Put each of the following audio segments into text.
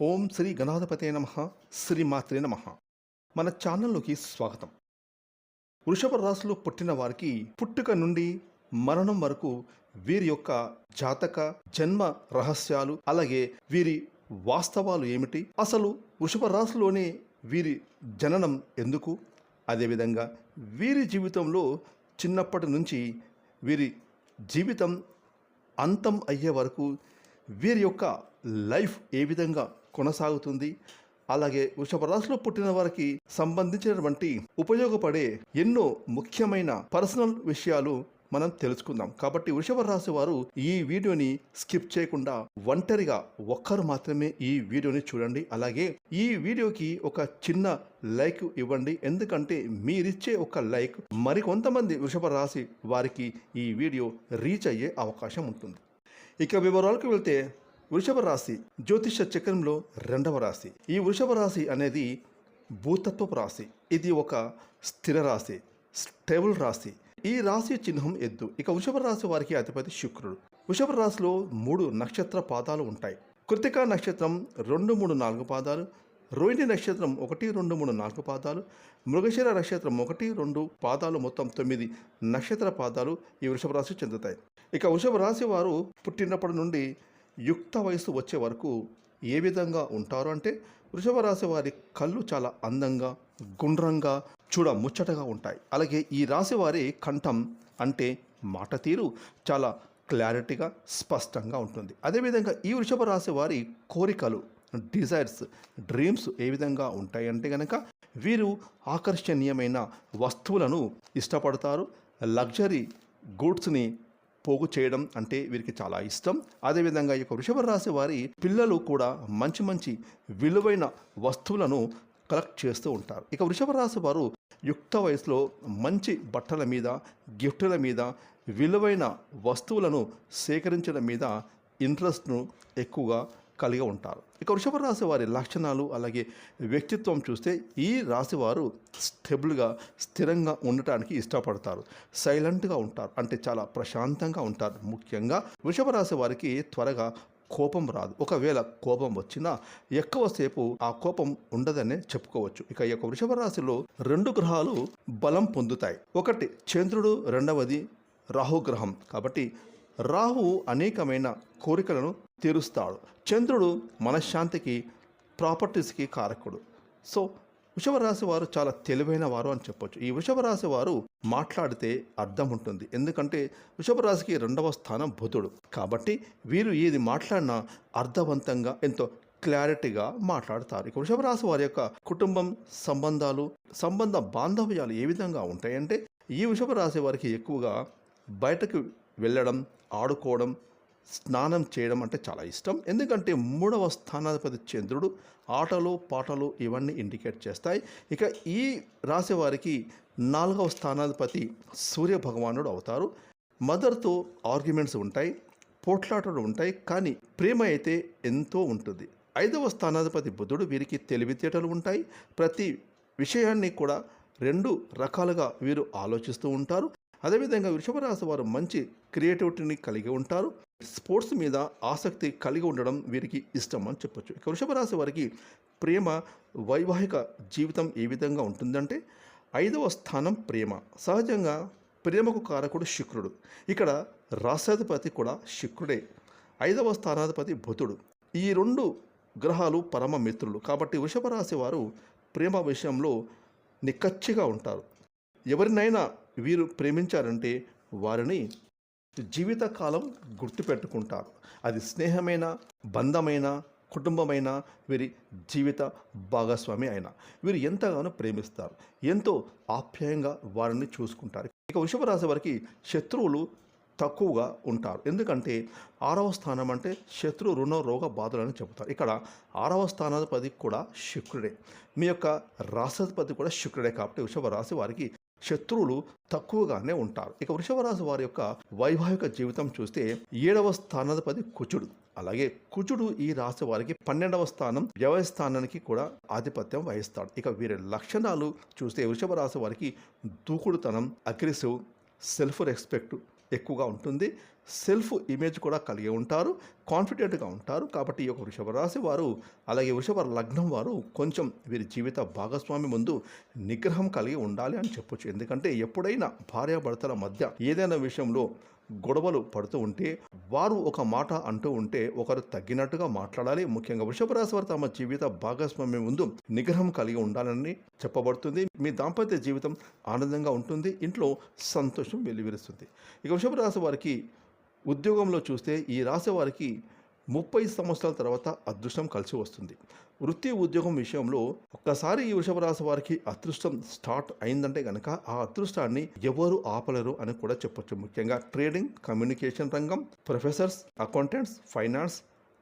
ఓం శ్రీ గణాధిపతే నమ శ్రీమాత్రే నమ. మన ఛానల్లోకి స్వాగతం. వృషభ రాశిలో పుట్టిన వారికి పుట్టుక నుండి మరణం వరకు వీరి యొక్క జాతక జన్మ రహస్యాలు అలాగే వీరి వాస్తవాలు ఏమిటి? అసలు వృషభ రాశిలోనే వీరి జననం ఎందుకు? అదేవిధంగా వీరి జీవితంలో చిన్నప్పటి నుంచి వీరి జీవితం అంతం అయ్యే వరకు వీరి యొక్క లైఫ్ ఏ విధంగా కొనసాగుతుంది. అలాగే వృషభ రాశిలో పుట్టిన వారికి సంబంధించినటువంటి ఉపయోగపడే ఎన్నో ముఖ్యమైన పర్సనల్ విషయాలు మనం తెలుసుకుందాం. కాబట్టి వృషభ రాశి వారు ఈ వీడియోని స్కిప్ చేయకుండా ఒంటరిగా ఒక్కరు మాత్రమే ఈ వీడియోని చూడండి. అలాగే ఈ వీడియోకి ఒక చిన్న లైక్ ఇవ్వండి. ఎందుకంటే మీరిచ్చే ఒక లైక్ మరికొంతమంది వృషభ రాశి వారికి ఈ వీడియో రీచ్ అయ్యే అవకాశం ఉంటుంది. ఇక వివరాలకు వెళ్తే వృషభ రాశి జ్యోతిష చక్రంలో రెండవ రాశి. ఈ వృషభ రాశి అనేది భూతత్వపు రాశి. ఇది ఒక స్థిర రాశి స్టేబుల్ రాశి. ఈ రాశి చిహ్నం ఎద్దు. ఇక వృషభ రాశి వారికి అధిపతి శుక్రుడు. వృషభ రాశిలో మూడు నక్షత్ర పాదాలు ఉంటాయి. కృతికా నక్షత్రం రెండు మూడు నాలుగు పాదాలు రోహిణి నక్షత్రం ఒకటి రెండు మూడు నాలుగు పాదాలు మృగశిర నక్షత్రం ఒకటి రెండు పాదాలు మొత్తం తొమ్మిది నక్షత్ర పాదాలు ఈ వృషభ రాశి చెందుతాయి. ఇక వృషభ రాశి వారు పుట్టినప్పటి నుండి యుక్త వయసు వచ్చే వరకు ఏ విధంగా ఉంటారు అంటే వృషభ రాశి వారి కళ్ళు చాలా అందంగా గుండ్రంగా చూడ ముచ్చటగా ఉంటాయి. అలాగే ఈ రాశి వారి కంఠం అంటే మాట తీరు చాలా క్లారిటీగా స్పష్టంగా ఉంటుంది. అదేవిధంగా ఈ వృషభ రాశి వారి కోరికలు డిజైర్స్ డ్రీమ్స్ ఏ విధంగా ఉంటాయంటే కనుక వీరు ఆకర్షణీయమైన వస్తువులను ఇష్టపడతారు. లగ్జరీ గూడ్స్ని పోగు చేయడం అంటే వీరికి చాలా ఇష్టం. అదేవిధంగా ఈ యొక్క వృషభ రాశి వారి పిల్లలు కూడా మంచి మంచి విలువైన వస్తువులను కలెక్ట్ చేస్తూ ఉంటారు. ఇక వృషభ రాశి వారు యుక్త వయసులో మంచి బట్టల మీద గిఫ్టుల మీద విలువైన వస్తువులను సేకరించడం మీద ఇంట్రెస్ట్ను ఎక్కువగా కలిగి ఉంటారు. ఇక వృషభ రాశి వారి లక్షణాలు అలాగే వ్యక్తిత్వం చూస్తే ఈ రాశి వారు స్టెబుల్గా స్థిరంగా ఉండటానికి ఇష్టపడతారు. సైలెంట్గా ఉంటారు. అంటే చాలా ప్రశాంతంగా ఉంటారు. ముఖ్యంగా వృషభ రాశి వారికి త్వరగా కోపం రాదు. ఒకవేళ కోపం వచ్చినా ఎక్కువసేపు ఆ కోపం ఉండదనే చెప్పుకోవచ్చు. ఇక ఈ యొక్క వృషభ రాశిలో రెండు గ్రహాలు బలం పొందుతాయి. ఒకటి చంద్రుడు రెండవది రాహుగ్రహం కాబట్టి రాహు అనేకమైన కోరికలను తీరుస్తాడు. చంద్రుడు మనశ్శాంతికి ప్రాపర్టీస్కి కారకుడు. సో వృషభ రాశి వారు చాలా తెలివైన వారు అని చెప్పొచ్చు. ఈ వృషభ రాశి వారు మాట్లాడితే అర్థం ఉంటుంది. ఎందుకంటే వృషభ రాశికి రెండవ స్థానం బుధుడు. కాబట్టి వీరు ఏది మాట్లాడినా అర్థవంతంగా ఎంతో క్లారిటీగా మాట్లాడతారు. ఇక వృషభ రాశి వారి యొక్క కుటుంబం సంబంధాలు సంబంధ బాంధవ్యాలు ఏ విధంగా ఉంటాయంటే ఈ వృషభ రాశి వారికి ఎక్కువగా బయటకు వెళ్ళడం ఆడుకోవడం స్నానం చేయడం అంటే చాలా ఇష్టం. ఎందుకంటే మూడవ స్థానాధిపతి చంద్రుడు ఆటలు పాటలు ఇవన్నీ ఇండికేట్ చేస్తాయి. ఇక ఈ రాశి వారికి నాలుగవ స్థానాధిపతి సూర్య భగవానుడు అవుతారు. మదర్తో ఆర్గ్యుమెంట్స్ ఉంటాయి పోట్లాటలు ఉంటాయి కానీ ప్రేమ అయితే ఎంతో ఉంటుంది. ఐదవ స్థానాధిపతి బుధుడు వీరికి తెలివితేటలు ఉంటాయి. ప్రతి విషయాన్ని కూడా రెండు రకాలుగా వీరు ఆలోచిస్తూ ఉంటారు. అదేవిధంగా వృషభ రాశి వారు మంచి క్రియేటివిటీని కలిగి ఉంటారు. స్పోర్ట్స్ మీద ఆసక్తి కలిగి ఉండడం వీరికి ఇష్టం అని చెప్పొచ్చు. ఇక వృషభ రాశి వారికి ప్రేమ వైవాహిక జీవితం ఏ విధంగా ఉంటుందంటే ఐదవ స్థానం ప్రేమ. సహజంగా ప్రేమకు కారకుడు శుక్రుడు. ఇక్కడ రాష్ట్రాధిపతి కూడా శుక్రుడే. ఐదవ స్థానాధిపతి బుధుడు. ఈ రెండు గ్రహాలు పరమ మిత్రులు. కాబట్టి వృషభ రాశి వారు ప్రేమ విషయంలో నిక్కచ్చిగా ఉంటారు. ఎవరినైనా వీరు ప్రేమించారంటే వారిని జీవితకాలం గుర్తుపెట్టుకుంటారు. అది స్నేహమైన బంధమైన కుటుంబమైన వీరి జీవిత భాగస్వామి అయినా. వీరు ఎంతగానో ప్రేమిస్తారు. ఎంతో ఆప్యాయంగా వారిని చూసుకుంటారు. ఇక వృషభ రాశి వారికి శత్రువులు తక్కువగా ఉంటారు. ఎందుకంటే ఆరవ స్థానం అంటే శత్రు రుణ రోగ బాధలని చెబుతారు. ఇక్కడ ఆరవ స్థానాధిపతి కూడా శుక్రుడే. మీ యొక్క రాష్ట్రాధిపతి కూడా శుక్రుడే కాబట్టి వృషభ రాశి వారికి శత్రువులు తక్కువగానే ఉంటారు. ఇక వృషభరాశి వారి యొక్క వైవాహిక జీవితం చూస్తే ఏడవ స్థానాధిపతి కుచుడు అలాగే కుచుడు ఈ రాశి వారికి పన్నెండవ స్థానం వ్యవయ స్థానానికి కూడా ఆధిపత్యం వహిస్తాడు. ఇక వీరి లక్షణాలు చూస్తే వృషభ రాశి వారికి దూకుడుతనం అగ్రెసివ్ సెల్ఫ్ రెస్పెక్ట్ ఎక్కువగా ఉంటుంది. సెల్ఫ్ ఇమేజ్ కూడా కలిగి ఉంటారు కాన్ఫిడెంట్గా ఉంటారు. కాబట్టి ఈ యొక్క వృషభ రాశి వారు అలాగే వృషభ లగ్నం వారు కొంచెం వీరి జీవిత భాగస్వామి ముందు నిగ్రహం కలిగి ఉండాలి అని చెప్పొచ్చు. ఎందుకంటే ఎప్పుడైనా భార్యాభర్తల మధ్య ఏదైనా విషయంలో గొడవలు పడుతూ ఉంటే వారు ఒక మాట అంటూ ఉంటే ఒకరు తగ్గినట్టుగా మాట్లాడాలి. ముఖ్యంగా వృషభ రాశి వారు తమ జీవిత భాగస్వామ్యం ముందు నిగ్రహం కలిగి ఉండాలని చెప్పబడుతుంది. మీ దాంపత్య జీవితం ఆనందంగా ఉంటుంది. ఇంట్లో సంతోషం వెల్లివిరుస్తుంది ఇక వృషభ రాశి వారికి ఉద్యోగంలో చూస్తే ఈ రాశి వారికి ముప్పై సంవత్సరాల తర్వాత అదృష్టం కలిసి వస్తుంది. వృత్తి ఉద్యోగం విషయంలో ఒక్కసారి ఈ వృషభ రాశి వారికి అదృష్టం స్టార్ట్ అయిందంటే కనుక ఆ అదృష్టాన్ని ఎవరు ఆపలేరు అని కూడా చెప్పొచ్చు. ముఖ్యంగా ట్రేడింగ్ కమ్యూనికేషన్ రంగం professors accountants finance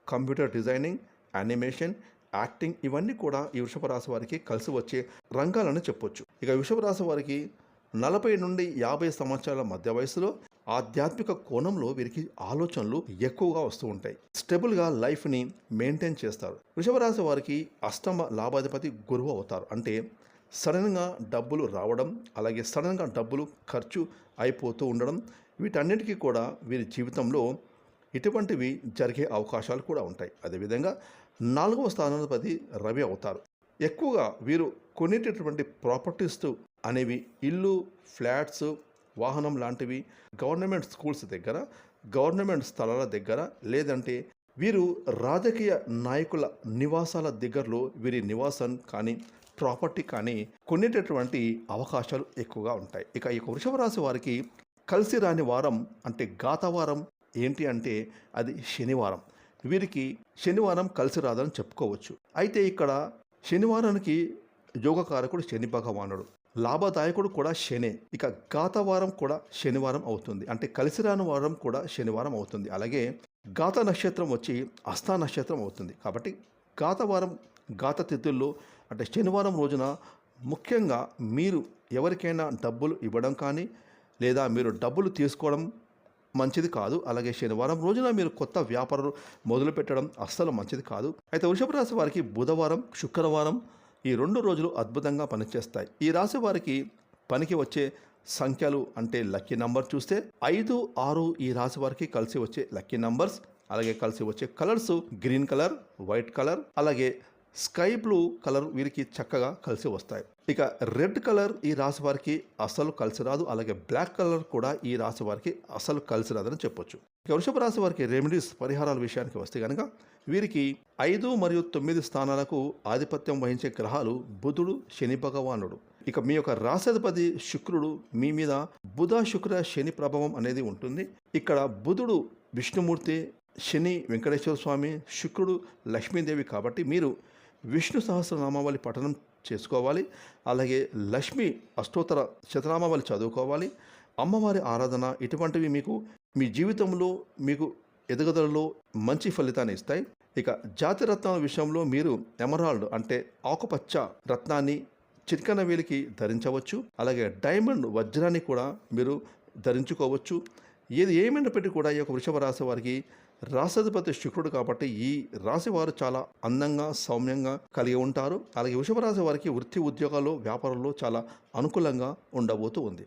computer designing animation acting ఇవన్నీ కూడా ఈ వృషభ రాశి వారికి కలిసి వచ్చే రంగాలని చెప్పొచ్చు. ఇక వృషభ రాశి వారికి నలభై నుండి యాభై సంవత్సరాల మధ్య వయసులో ఆధ్యాత్మిక కోణంలో వీరికి ఆలోచనలు ఎక్కువగా వస్తూ ఉంటాయి. స్టెబుల్గా లైఫ్ని మెయింటైన్ చేస్తారు. వృషభరాశి వారికి అష్టమ లాభాధిపతి గురువు అవుతారు. అంటే సడన్గా డబ్బులు రావడం అలాగే సడన్గా డబ్బులు ఖర్చు అయిపోతూ ఉండడం వీటన్నిటికీ కూడా వీరి జీవితంలో ఇటువంటివి జరిగే అవకాశాలు కూడా ఉంటాయి. అదేవిధంగా నాలుగవ స్థానాధిపతి రవి అవుతారు. ఎక్కువగా వీరు కొనేటటువంటి ప్రాపర్టీస్ అనేవి ఇల్లు ఫ్లాట్స్ వాహనం లాంటివి గవర్నమెంట్ స్కూల్స్ దగ్గర గవర్నమెంట్ స్థలాల దగ్గర లేదంటే వీరు రాజకీయ నాయకుల నివాసాల దగ్గరలో వీరి నివాసం కానీ ప్రాపర్టీ కానీ కొనేటటువంటి అవకాశాలు ఎక్కువగా ఉంటాయి. ఇక ఈ వృషభ రాశి వారికి కలిసి రాని వారం అంటే గాతవారం ఏంటి అంటే అది శనివారం. వీరికి శనివారం కలిసి రాదని చెప్పుకోవచ్చు. అయితే ఇక్కడ శనివారానికి యోగకారకుడు శని భగవానుడు. లాభదాయకుడు కూడా శనే. ఇక గాతవారం కూడా శనివారం అవుతుంది. అంటే కలిసి రాని వారం కూడా శనివారం అవుతుంది. అలాగే గాత నక్షత్రం వచ్చి అస్థా నక్షత్రం అవుతుంది. కాబట్టి గాతవారం గాత తిథుల్లో అంటే శనివారం రోజున ముఖ్యంగా మీరు ఎవరికైనా డబ్బులు ఇవ్వడం కానీ లేదా మీరు డబ్బులు తీసుకోవడం మంచిది కాదు. అలాగే శనివారం రోజున మీరు కొత్త వ్యాపారాలు మొదలుపెట్టడం అస్సలు మంచిది కాదు. అయితే వృషభ రాశి వారికి బుధవారం శుక్రవారం ఈ రెండు రోజులు అద్భుతంగా పనిచేస్తాయి. ఈ రాశి వారికి పనికి వచ్చే సంఖ్యలు అంటే లక్కీ నంబర్ చూస్తే ఐదు ఆరు ఈ రాశి వారికి కలిసి వచ్చే లక్కీ నంబర్స్ అలాగే కలిసి వచ్చే colours green colour white colour అలాగే స్కై బ్లూ కలర్ వీరికి చక్కగా కలిసి వస్తాయి. ఇక రెడ్ కలర్ ఈ రాశి వారికి అసలు కలిసి రాదు అలాగే బ్లాక్ కలర్ కూడా ఈ రాశి వారికి అసలు కలిసి రాదని చెప్పొచ్చు. వృషభ రాశి వారికి రెమెడీస్ పరిహారాల విషయానికి వస్తే కనుక వీరికి ఐదు మరియు తొమ్మిది స్థానాలకు ఆధిపత్యం వహించే గ్రహాలు బుధుడు శని భగవానుడు. ఇక మీ యొక్క రాశాధిపతి శుక్రుడు మీ మీద బుధ శుక్ర శని ప్రభావం అనేది ఉంటుంది. ఇక్కడ బుధుడు విష్ణుమూర్తి శని వెంకటేశ్వర స్వామి శుక్రుడు లక్ష్మీదేవి కాబట్టి మీరు విష్ణు సహస్రనామావళి పఠనం చేసుకోవాలి. అలాగే లక్ష్మి అష్టోత్తర శతనామావళి చదువుకోవాలి. అమ్మవారి ఆరాధన ఇటువంటివి మీకు మీ జీవితంలో మీకు ఎదుగుదలలో మంచి ఫలితాన్ని ఇస్తాయి. ఇక జాతి రత్నాల విషయంలో మీరు ఎమరాల్డ్ అంటే ఆకుపచ్చ రత్నాన్ని చిరికన వేలికి ధరించవచ్చు. అలాగే డైమండ్ వజ్రాన్ని కూడా మీరు ధరించుకోవచ్చు. ఏది ఏమైనప్పటికీ కూడా ఈ యొక్క వృషభ రాశి వారికి రాశాధిపతి శుక్రుడు కాబట్టి ఈ రాశి వారు చాలా అందంగా సౌమ్యంగా కలిగి ఉంటారు. అలాగే వృషభ రాశి వారికి వృత్తి ఉద్యోగాల్లో వ్యాపారంలో చాలా అనుకూలంగా ఉండబోతూ ఉంది.